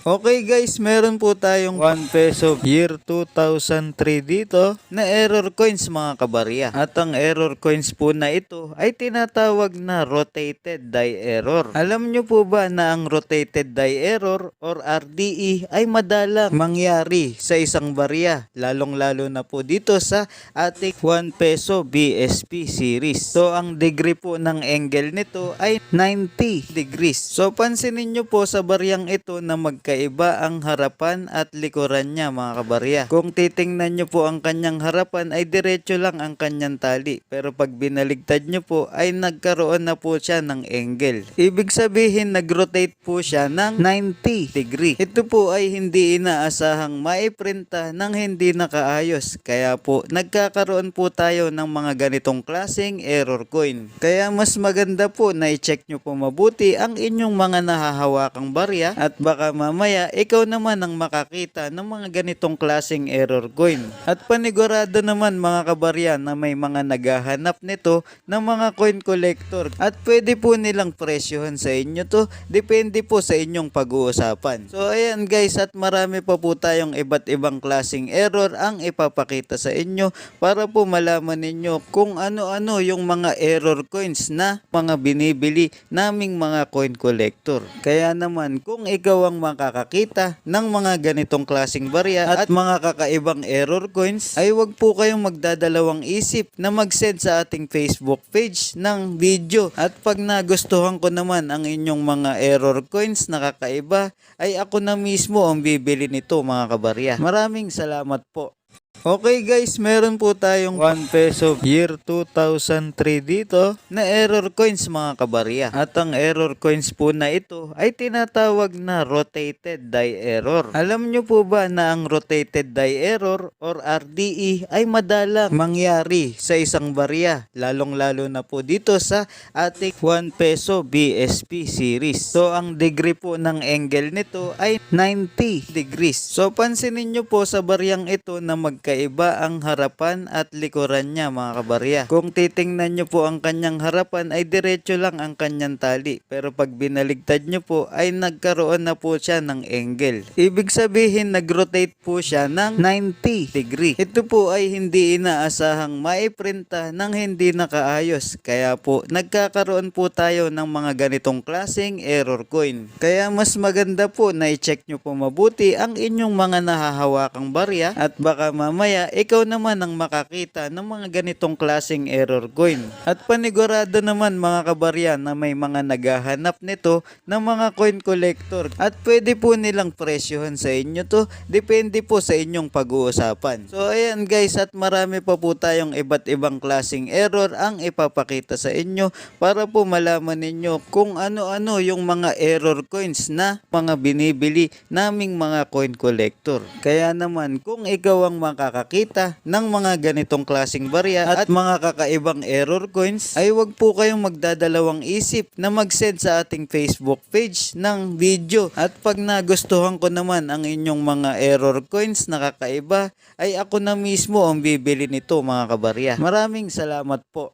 Okay guys, meron po tayong 1 peso year 2003 dito na error coins mga kabarya. At ang error coins po na ito ay tinatawag na rotated die error. Alam nyo po ba na ang rotated die error or RDE ay madalang mangyari sa isang barya. Lalong lalo na po dito sa ating 1 peso BSP series. So ang degree po ng angle nito ay 90 degrees. So pansinin nyo po sa baryang ito na magkaiba ang harapan at likuran niya mga kabarya. Kung titingnan nyo po ang kanyang harapan ay diretso lang ang kanyang tali. Pero pag binaligtad nyo po ay nagkaroon na po siya ng angle. Ibig sabihin nag-rotate po siya ng 90 degree. Ito po ay hindi inaasahang maiprinta ng hindi nakaayos. Kaya po nagkakaroon po tayo ng mga ganitong klaseng error coin. Kaya mas maganda po na i-check nyo po mabuti ang inyong mga nahahawakang barya at baka mamaya ikaw naman ang makakita ng mga ganitong klaseng error coin. At panigurado naman mga kabarya na may mga naghahanap nito ng mga coin collector at pwede po nilang presyohan sa inyo to depende po sa inyong pag-uusapan. So ayan guys at marami pa po tayong iba't ibang klaseng error ang ipapakita sa inyo para po malaman ninyo kung ano-ano yung mga error coins na mga binibili naming mga coin collector. Kaya naman kung ikaw ang makakakita ng mga ganitong klaseng barya at mga kakaibang error coins ay wag po kayong magdadalawang isip na mag-send sa ating Facebook page ng video at pag nagustuhan ko naman ang inyong mga error coins na kakaiba ay ako na mismo ang bibili nito mga kabarya. Maraming salamat po. Okay guys, meron po tayong 1 peso year 2003 dito na error coins mga kabarya. At ang error coins po na ito ay tinatawag na rotated die error. Alam nyo po ba na ang rotated die error or RDE ay madalang mangyari sa isang barya. Lalong lalo na po dito sa ating 1 peso BSP series. So ang degree po ng angle nito ay 90 degrees. So pansinin nyo po sa baryang ito na magkaiba ang harapan at likuran niya mga kabarya. Kung titingnan nyo po ang kanyang harapan ay diretso lang ang kanyang tali. Pero pag binaligtad nyo po ay nagkaroon na po siya ng angle. Ibig sabihin nag-rotate po siya ng 90 degree. Ito po ay hindi inaasahang maiprinta ng hindi nakaayos. Kaya po nagkakaroon po tayo ng mga ganitong klaseng error coin. Kaya mas maganda po na i-check nyo po mabuti ang inyong mga nahahawakang barya at baka mamaya ikaw naman ang makakita ng mga ganitong klaseng error coin. At panigurado naman mga kabarya na may mga naghahanap nito ng mga coin collector at pwede po nilang presyohan sa inyo to depende po sa inyong pag-uusapan. So ayan guys at marami pa po tayong iba't ibang klaseng error ang ipapakita sa inyo para po malaman ninyo kung ano-ano yung mga error coins na mga binibili naming mga coin collector. Kaya naman kung ikaw ang makakakita ng mga ganitong klaseng barya at mga kakaibang error coins ay wag po kayong magdadalawang isip na mag-send sa ating Facebook page ng video at pag nagustuhan ko naman ang inyong mga error coins na kakaiba ay ako na mismo ang bibili nito mga kabarya. Maraming salamat po.